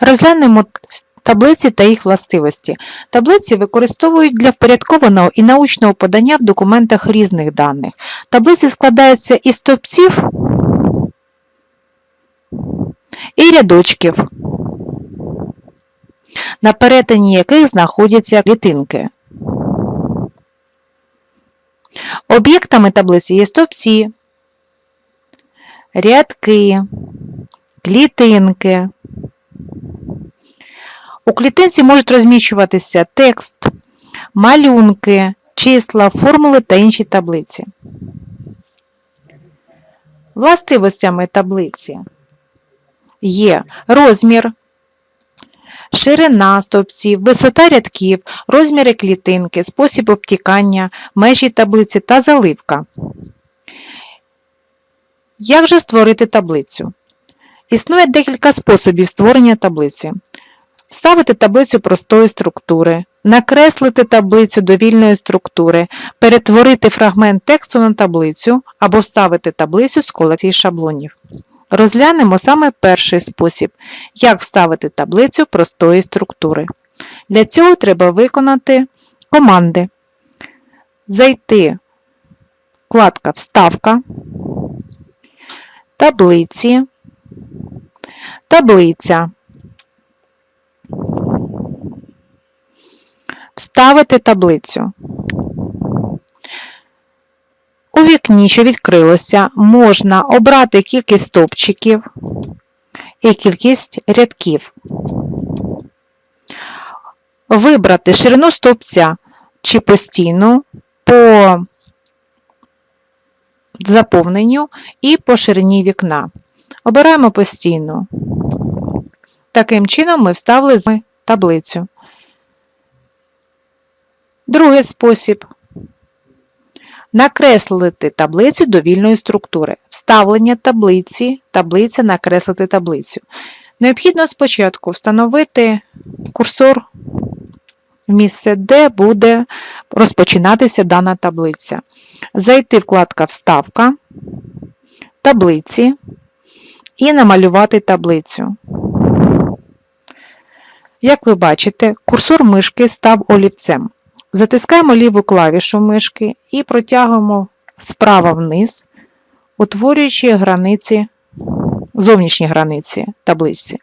Розглянемо таблиці та їх властивості. Таблиці використовують для впорядкованого і научного подання в документах різних даних. Таблиці складаються із стовпців і рядочків, на перетині яких знаходяться клітинки. Об'єктами таблиці є стовпці, рядки, клітинки. У клітинці можуть розміщуватися текст, малюнки, числа, формули та інші таблиці. Властивостями таблиці є розмір, ширина стовпців, висота рядків, розміри клітинки, спосіб обтікання, межі таблиці та заливка. Як же створити таблицю? Існує декілька способів створення таблиці. Вставити таблицю простої структури, накреслити таблицю довільної структури, перетворити фрагмент тексту на таблицю або вставити таблицю з колекції шаблонів. Розглянемо саме перший спосіб, як вставити таблицю простої структури. Для цього треба виконати команди. Зайти вкладка Вставка, таблиці, таблиця. Вставити таблицю. У вікні, що відкрилося, можна обрати кількість стовпчиків і кількість рядків. Вибрати ширину стовпця чи постійну по заповненню і по ширині вікна. Обираємо постійну. Таким чином ми вставили таблицю. Другий спосіб. Накреслити таблицю довільної структури. Вставлення таблиці, таблиця накреслити таблицю. Необхідно спочатку встановити курсор в місце, де буде розпочинатися дана таблиця. Зайти вкладка Вставка, таблиці і намалювати таблицю. Як ви бачите, курсор мишки став олівцем. Затискаємо ліву клавішу мишки і протягуємо справа вниз, утворюючи границі, зовнішні границі таблиці.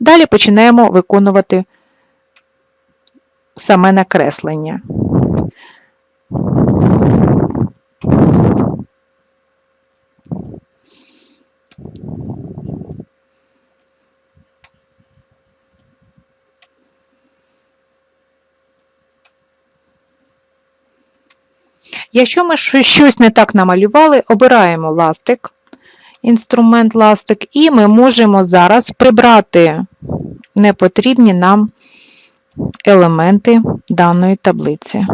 Далі починаємо виконувати саме накреслення. Якщо ми щось не так намалювали, обираємо ластик, інструмент ластик, і ми можемо зараз прибрати непотрібні нам елементи даної таблиці.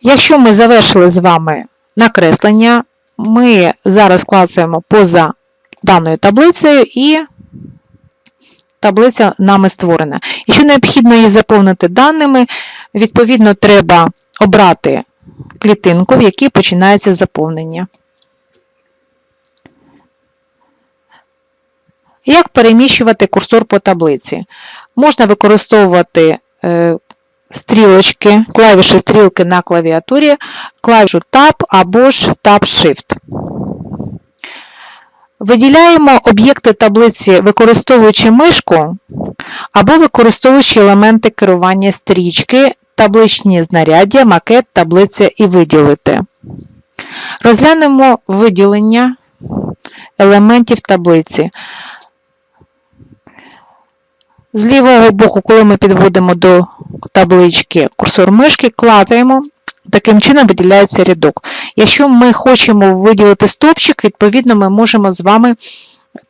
Якщо ми завершили з вами накреслення, ми зараз клацаємо поза даною таблицею і таблиця нами створена. Якщо необхідно її заповнити даними, відповідно треба обрати клітинку, в якій починається заповнення. Як переміщувати курсор по таблиці? Можна використовувати е, стрілочки, клавіші стрілки на клавіатурі, клавішу Tab або ж Tab-Shift. Виділяємо об'єкти таблиці, використовуючи мишку або використовуючи елементи керування стрічки, табличні знаряддя, макет, таблиця і виділити. Розглянемо виділення елементів таблиці. З лівого боку, коли ми підводимо до таблички курсор мишки, клацаємо, таким чином виділяється рядок. Якщо ми хочемо виділити стовпчик, відповідно ми можемо з вами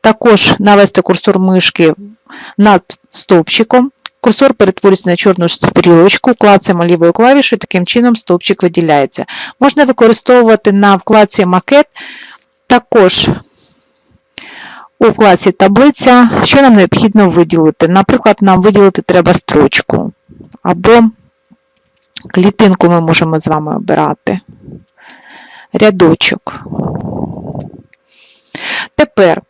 також навести курсор мишки над стовпчиком. Курсор перетворюється на чорну стрілочку, клацаємо лівою клавішою, таким чином стовпчик виділяється. Можна використовувати на вкладці макет також у вкладці таблиця, що нам необхідно виділити. Наприклад, нам виділити треба строчку або Клітинку ми можемо з вами обирати. Рядочок. Тепер,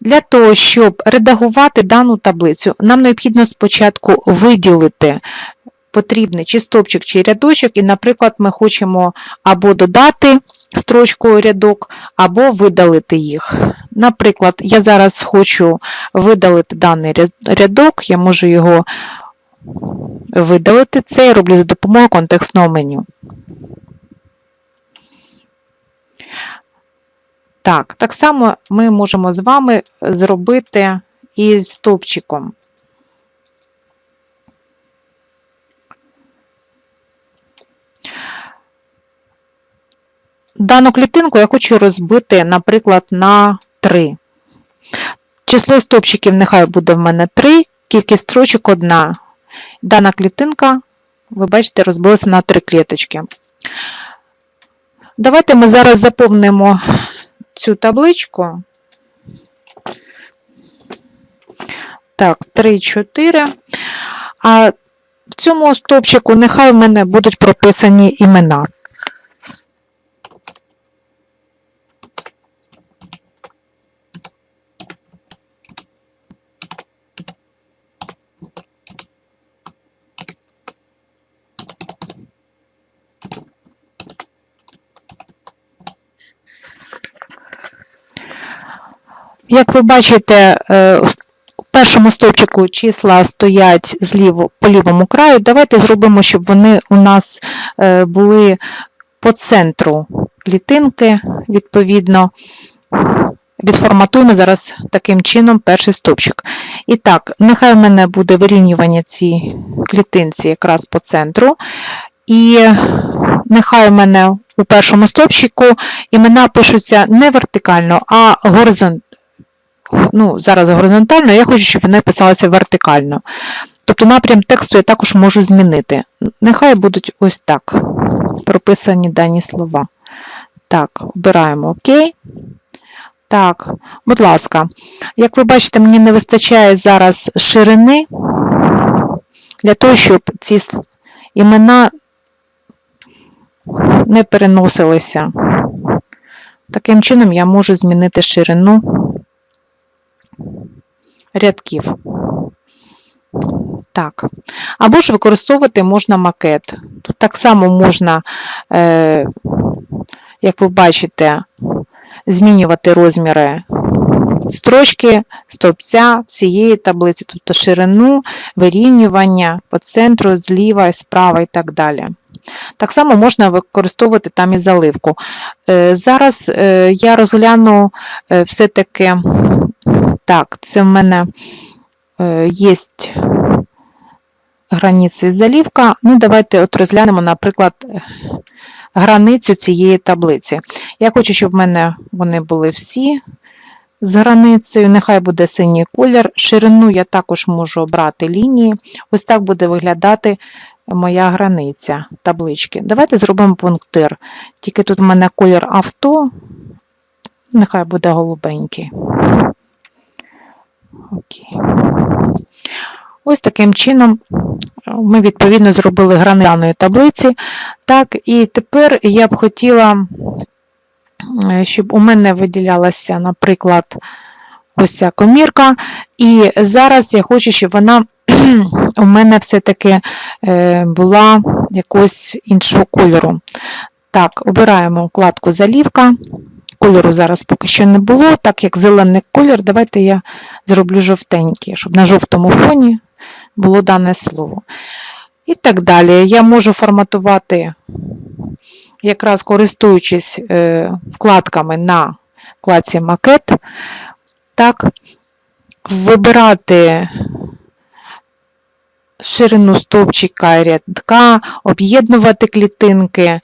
для того, щоб редагувати дану таблицю, нам необхідно спочатку виділити потрібний чи стовпчик, чи рядочок, і, наприклад, ми хочемо або додати строчку рядок, або видалити їх. Наприклад, я зараз хочу видалити даний рядок, я можу його видалити. Це я роблю за допомогою контекстного меню. Так, так само ми можемо з вами зробити і з стовпчиком. Дану клітинку я хочу розбити, наприклад, на 3. Число стовпчиків нехай буде в мене 3, кількість строчок 1. Дана клітинка, ви бачите, розбилася на 3 кліточки. Давайте ми зараз заповнимо цю табличку. Так, 3, 4. А в цьому стовпчику нехай в мене будуть прописані імена. Як ви бачите, е, у першому стовпчику числа стоять зліво, по лівому краю. Давайте зробимо, щоб вони у нас е, були по центру клітинки, відповідно. Відформатуємо зараз таким чином перший стовпчик. І так, нехай в мене буде вирівнювання цій клітинці якраз по центру. І нехай в мене у першому стовпчику імена пишуться не вертикально, а ну, зараз горизонтально, я хочу, щоб вони писалися вертикально. Тобто напрям тексту я також можу змінити. Нехай будуть ось так прописані дані слова. Так, обираємо ОК. Так, будь ласка, як ви бачите, мені не вистачає зараз ширини для того, щоб ці імена не переносилися. Таким чином я можу змінити ширину рядків. Так. Або ж використовувати можна макет. Тут так само можна, е, як ви бачите, змінювати розміри строчки, стовпця всієї таблиці, тобто ширину, вирівнювання по центру, зліва, справа і так далі. Так само можна використовувати там і заливку. Е, Зараз е, я розгляну е, все-таки так, це в мене е, є границі залівка. Ну, давайте от розглянемо, наприклад, границю цієї таблиці. Я хочу, щоб в мене вони були всі з границею. Нехай буде синій колір. Ширину я також можу обрати лінії. Ось так буде виглядати моя границя таблички. Давайте зробимо пунктир. Тільки тут в мене колір авто, нехай буде голубенький. Окей. Ось таким чином е, ми відповідно зробили грани таблиці. Так, і тепер я б хотіла, е, щоб у мене виділялася, наприклад, ось ця комірка. І зараз я хочу, щоб вона у мене все-таки е, була якогось іншого кольору. Так, обираємо вкладку Залівка. Кольору зараз поки що не було, так як зелений колір, давайте я зроблю жовтенький, щоб на жовтому фоні було дане слово. І так далі. Я можу форматувати, якраз користуючись е, вкладками на вкладці макет, так, вибирати ширину стовпчика і рядка, об'єднувати клітинки,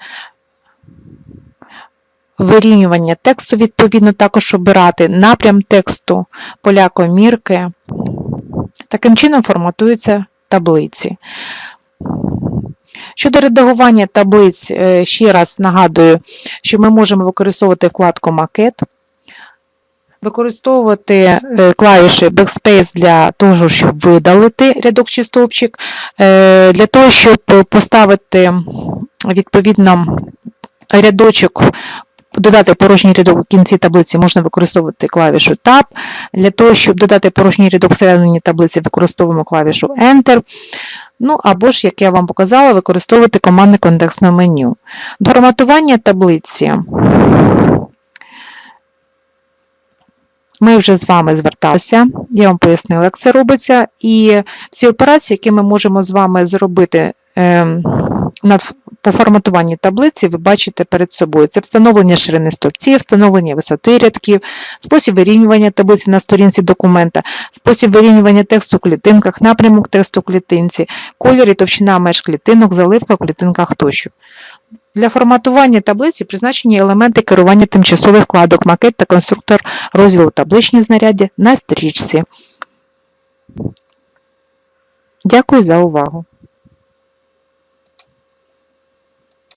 вирівнювання тексту, відповідно, також обирати напрям тексту, поля комірки. Таким чином форматуються таблиці. Щодо редагування таблиць, е, ще раз нагадую, що ми можемо використовувати вкладку Макет. використовувати е, клавіші Backspace для того, щоб видалити рядок чи стовпчик, е, для того, щоб поставити відповідно рядочок. Додати порожній рядок у кінці таблиці можна використовувати клавішу Tab. Для того, щоб додати порожній рядок всередині таблиці, використовуємо клавішу Enter. Ну або ж, як я вам показала, використовувати командне контекстне меню. До форматування таблиці ми вже з вами зверталися, я вам пояснила, як це робиться. І всі операції, які ми можемо з вами зробити по форматуванні таблиці, ви бачите перед собою. Це встановлення ширини стовпців, встановлення висоти рядків, спосіб вирівнювання таблиці на сторінці документа, спосіб вирівнювання тексту в клітинках, напрямок тексту в клітинці, колір і товщина меж клітинок, заливка в клітинках тощо. Для форматування таблиці призначені елементи керування тимчасових вкладок, макет та конструктор розділу табличні знаряддя на стрічці. Дякую за увагу.